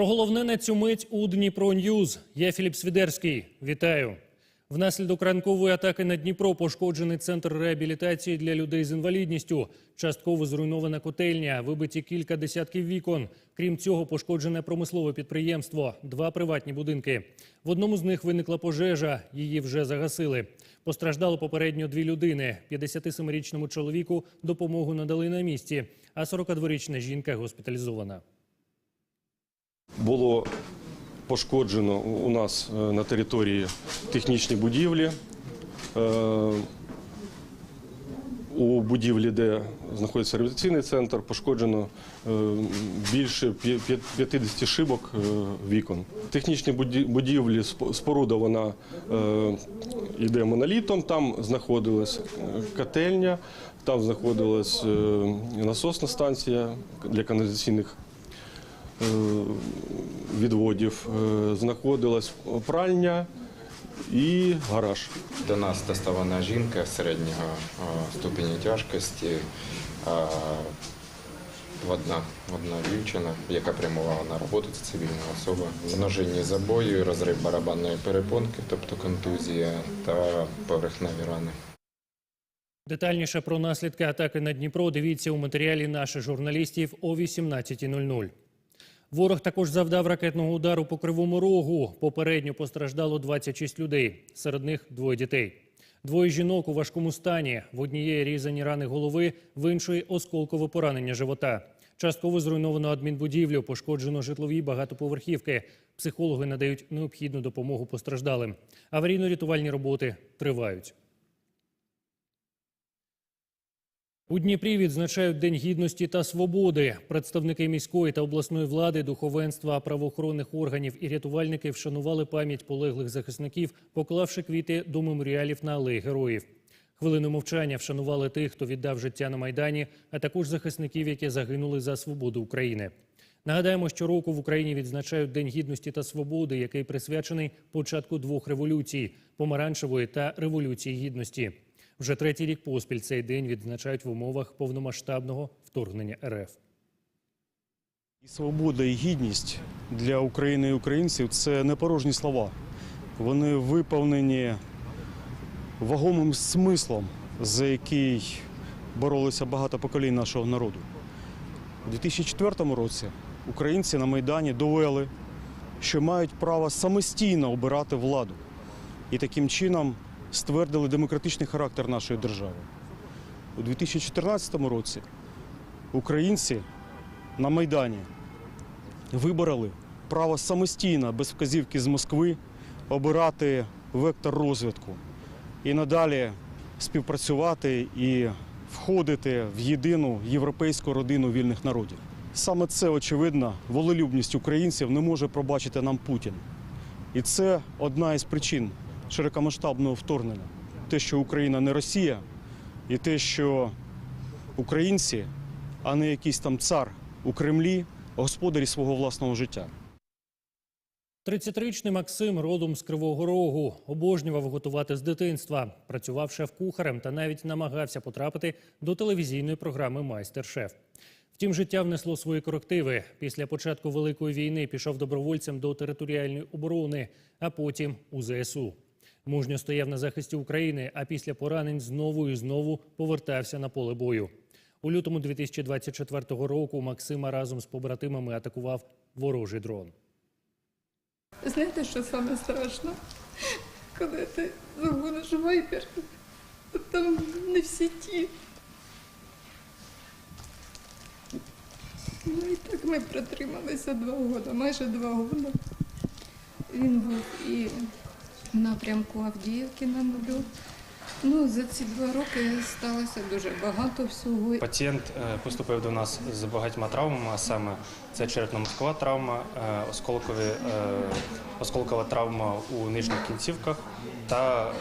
Про головне на цю мить у Дніпро Ньюз. Я Філіп Свідерський. Вітаю. Внаслідок ранкової атаки на Дніпро пошкоджений центр реабілітації для людей з інвалідністю. Частково зруйнована котельня, вибиті кілька десятків вікон. Крім цього, пошкоджене промислове підприємство, два приватні будинки. В одному з них виникла пожежа, її вже загасили. Постраждало попередньо дві людини. 57-річному чоловіку допомогу надали на місці, а 42-річна жінка госпіталізована. Було пошкоджено у нас е, на території технічні будівлі. Е, У будівлі, де знаходиться реабілітаційний центр, пошкоджено е, більше п'я- п'я- 50 шибок вікон. Технічні будівлі сп- споруда вона йде монолітом. Там знаходилась котельня, там знаходилась насосна станція для каналізаційних відводів, е, знаходилась пральня і гараж. До нас доставана жінка середнього е, ступеня тяжкості, е, одна, одна дівчина, яка прямувала на роботу, це цивільна особа. Множинні забої, розрив барабанної перепонки, тобто контузія та поверхневі рани. Детальніше про наслідки атаки на Дніпро дивіться у матеріалі наших журналістів о 18.00. Ворог також завдав ракетного удару по Кривому Рогу. Попередньо постраждало 26 людей, серед них двоє дітей. Двоє жінок у важкому стані. В однієї різані рани голови, в іншої осколкове поранення живота. Частково зруйновано адмінбудівлю, пошкоджено житлові багатоповерхівки. Психологи надають необхідну допомогу постраждалим. Аварійно-рятувальні роботи тривають. У Дніпрі відзначають День гідності та свободи. Представники міської та обласної влади, духовенства, правоохоронних органів і рятувальники вшанували пам'ять полеглих захисників, поклавши квіти до меморіалів на алеї героїв. Хвилину мовчання вшанували тих, хто віддав життя на майдані, а також захисників, які загинули за свободу України. Нагадаємо, що року в Україні відзначають День гідності та свободи, який присвячений початку двох революцій помаранчевої та революції гідності. Вже третій рік поспіль цей день відзначають в умовах повномасштабного вторгнення РФ. І свобода і гідність для України і українців це не порожні слова. Вони виповнені вагомим смислом, за який боролися багато поколінь нашого народу. У 2004 році українці на Майдані довели, що мають право самостійно обирати владу і таким чином ствердили демократичний характер нашої держави. У 2014 році українці на Майдані вибороли право самостійно, без вказівки з Москви, обирати вектор розвитку і надалі співпрацювати і входити в єдину європейську родину вільних народів. Саме це, очевидно, волелюбність українців не може пробачити нам Путін. І це одна із причин широкомасштабного вторгнення. Те, що Україна не Росія, і те, що українці, а не якийсь там цар у Кремлі, господарі свого власного життя. 33-річний Максим родом з Кривого Рогу обожнював готувати з дитинства, працював шеф-кухарем та навіть намагався потрапити до телевізійної програми Майстер-шеф. Втім, життя внесло свої корективи. Після початку великої війни пішов добровольцем до територіальної оборони, а потім у ЗСУ. Мужньо стояв на захисті України, а після поранень знову і знову повертався на поле бою. У лютому 2024 року Максима разом з побратимами атакував ворожий дрон. Знаєте, що саме страшно? Коли ти загониш вайпер, там не в сіті. Ну і так ми протрималися два роки, майже два роки. Він був і в напрямку Авдіївки на нулю. Ну, за ці два роки сталося дуже багато всього. Пацієнт е, поступив до нас з багатьма травмами, а саме це черепно-мозкова травма, е, осколкові, е, осколкова травма у нижніх кінцівках та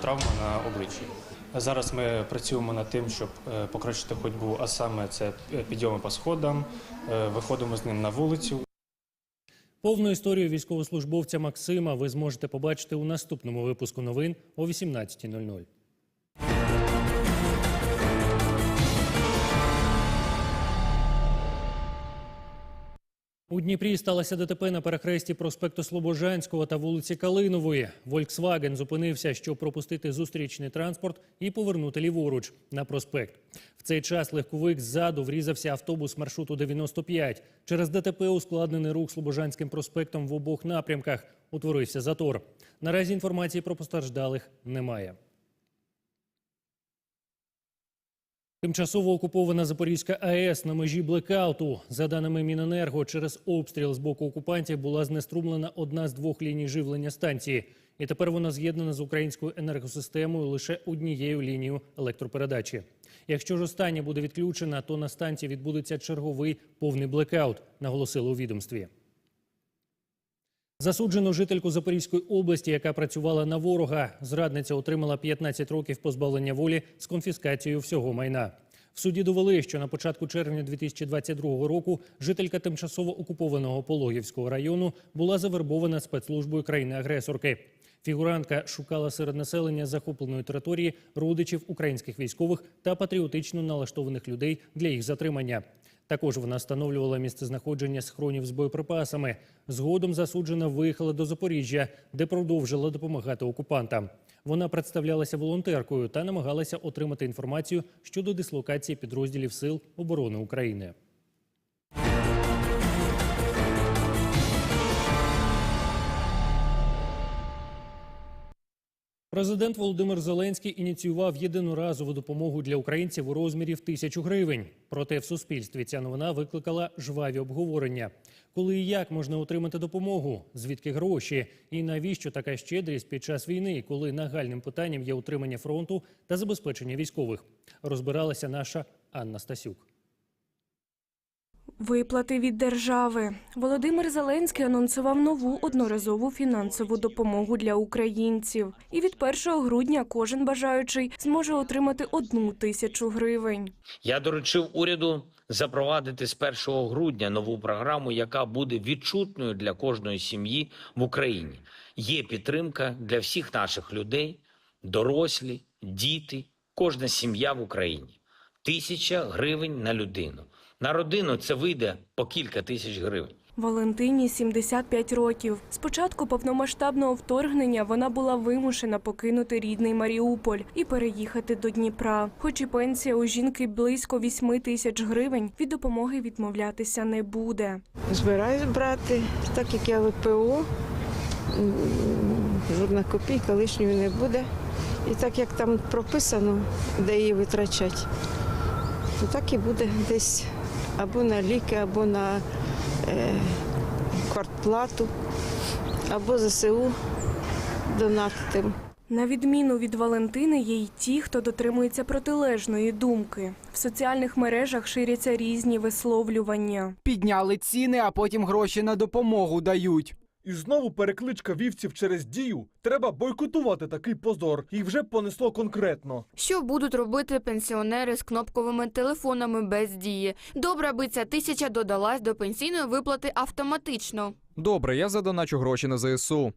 травма на обличчі. Зараз ми працюємо над тим, щоб покращити ходьбу, а саме це підйоми по сходам, виходимо з ним на вулицю. Повну історію військовослужбовця Максима ви зможете побачити у наступному випуску новин о 18.00. У Дніпрі сталося ДТП на перехресті проспекту Слобожанського та вулиці Калинової. Volkswagen зупинився, щоб пропустити зустрічний транспорт і повернути ліворуч на проспект. В цей час легковик ззаду врізався автобус маршруту 95. Через ДТП ускладнений рух Слобожанським проспектом в обох напрямках. Утворився затор. Наразі інформації про постраждалих немає. Тимчасово окупована Запорізька АЕС на межі блекауту. За даними Міненерго, через обстріл з боку окупантів була знеструмлена одна з двох ліній живлення станції. І тепер вона з'єднана з українською енергосистемою лише однією лінією електропередачі. Якщо ж остання буде відключена, то на станції відбудеться черговий повний блекаут, наголосили у відомстві. Засуджену жительку Запорізької області, яка працювала на ворога, зрадниця отримала 15 років позбавлення волі з конфіскацією всього майна. В суді довели, що на початку червня 2022 року жителька тимчасово окупованого Пологівського району була завербована спецслужбою країни-агресорки. Фігурантка шукала серед населення захопленої території родичів українських військових та патріотично налаштованих людей для їх затримання. Також вона встановлювала місцезнаходження схронів з боєприпасами. Згодом засуджена виїхала до Запоріжжя, де продовжила допомагати окупантам. Вона представлялася волонтеркою та намагалася отримати інформацію щодо дислокації підрозділів сил оборони України. Президент Володимир Зеленський ініціював єдиноразову допомогу для українців у розмірі в тисячу гривень. Проте в суспільстві ця новина викликала жваві обговорення. Коли і як можна отримати допомогу, звідки гроші, і навіщо така щедрість під час війни, коли нагальним питанням є утримання фронту та забезпечення військових, розбиралася наша Анна Стасюк. Виплати від держави. Володимир Зеленський анонсував нову одноразову фінансову допомогу для українців. І від 1 грудня кожен бажаючий зможе отримати одну тисячу гривень. Я доручив уряду запровадити з 1 грудня нову програму, яка буде відчутною для кожної сім'ї в Україні. Є підтримка для всіх наших людей, дорослі, діти, кожна сім'я в Україні. Тисяча гривень на людину. На родину це вийде по кілька тисяч гривень. Валентині 75 років. З початку повномасштабного вторгнення вона була вимушена покинути рідний Маріуполь і переїхати до Дніпра. Хоч і пенсія у жінки близько 8 тисяч гривень, від допомоги відмовлятися не буде. Збираюсь брати, так як я ВПО, жодна копійка лишньої не буде. І так як там прописано, де її витрачати, то так і буде десь або на ліки, або на е, квартплату, або ЗСУ донатити. На відміну від Валентини, є й ті, хто дотримується протилежної думки. В соціальних мережах ширяться різні висловлювання. Підняли ціни, а потім гроші на допомогу дають. І знову перекличка вівців через дію. Треба бойкотувати такий позор. Їх вже понесло конкретно. Що будуть робити пенсіонери з кнопковими телефонами без дії? Добре, аби ця тисяча додалась до пенсійної виплати автоматично. Добре, я задоначу гроші на ЗСУ.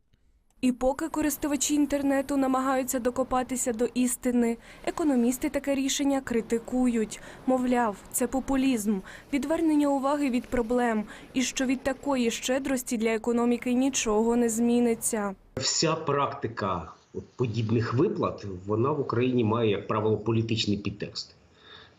І поки користувачі інтернету намагаються докопатися до істини, економісти таке рішення критикують. Мовляв, це популізм, відвернення уваги від проблем, і що від такої щедрості для економіки нічого не зміниться. Вся практика подібних виплат вона в Україні має, як правило, політичний підтекст.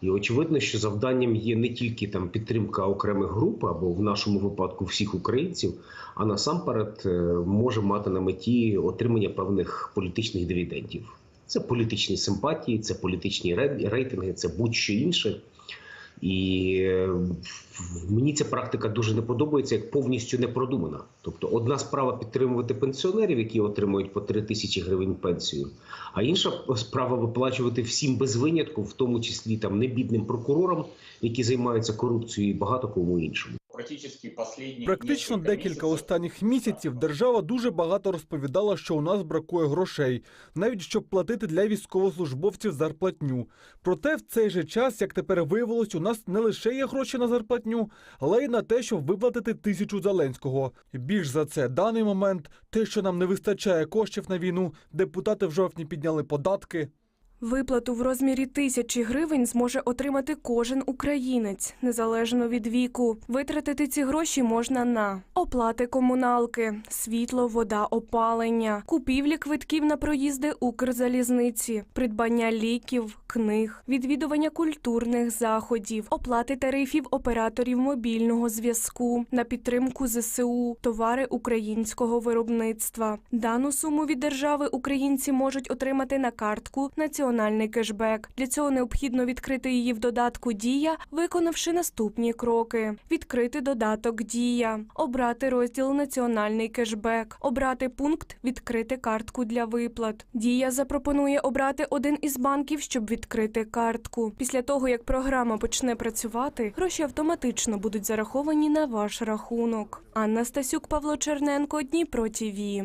І очевидно, що завданням є не тільки там підтримка окремих груп або в нашому випадку всіх українців, а насамперед е, може мати на меті отримання певних політичних дивідендів. Це політичні симпатії, це політичні рейтинги, це будь-що інше. І е, мені ця практика дуже не подобається, як повністю не продумана. Тобто, одна справа підтримувати пенсіонерів, які отримують по 3 тисячі гривень пенсію, а інша справа виплачувати всім без винятку, в тому числі там небідним прокурорам, які займаються корупцією, і багато кому іншому. Практично декілька останніх місяців держава дуже багато розповідала, що у нас бракує грошей, навіть щоб платити для військовослужбовців зарплатню. Проте в цей же час, як тепер виявилось, у нас не лише є гроші на зарплатню, але й на те, щоб виплатити тисячу Зеленського. Більш за це, даний момент, те, що нам не вистачає коштів на війну, депутати в жовтні підняли податки. Виплату в розмірі тисячі гривень зможе отримати кожен українець, незалежно від віку. Витратити ці гроші можна на оплати комуналки, світло, вода, опалення, купівлі квитків на проїзди Укрзалізниці, придбання ліків, книг, відвідування культурних заходів, оплати тарифів операторів мобільного зв'язку, на підтримку ЗСУ, товари українського виробництва. Дану суму від держави українці можуть отримати на картку Національний кешбек. Для цього необхідно відкрити її в додатку Дія, виконавши наступні кроки: відкрити додаток Дія, обрати розділ Національний кешбек, обрати пункт Відкрити картку для виплат. Дія запропонує обрати один із банків, щоб відкрити картку. Після того, як програма почне працювати, гроші автоматично будуть зараховані на ваш рахунок. Анна Стасюк, Павло Черненко, Дніпро ТІВІ.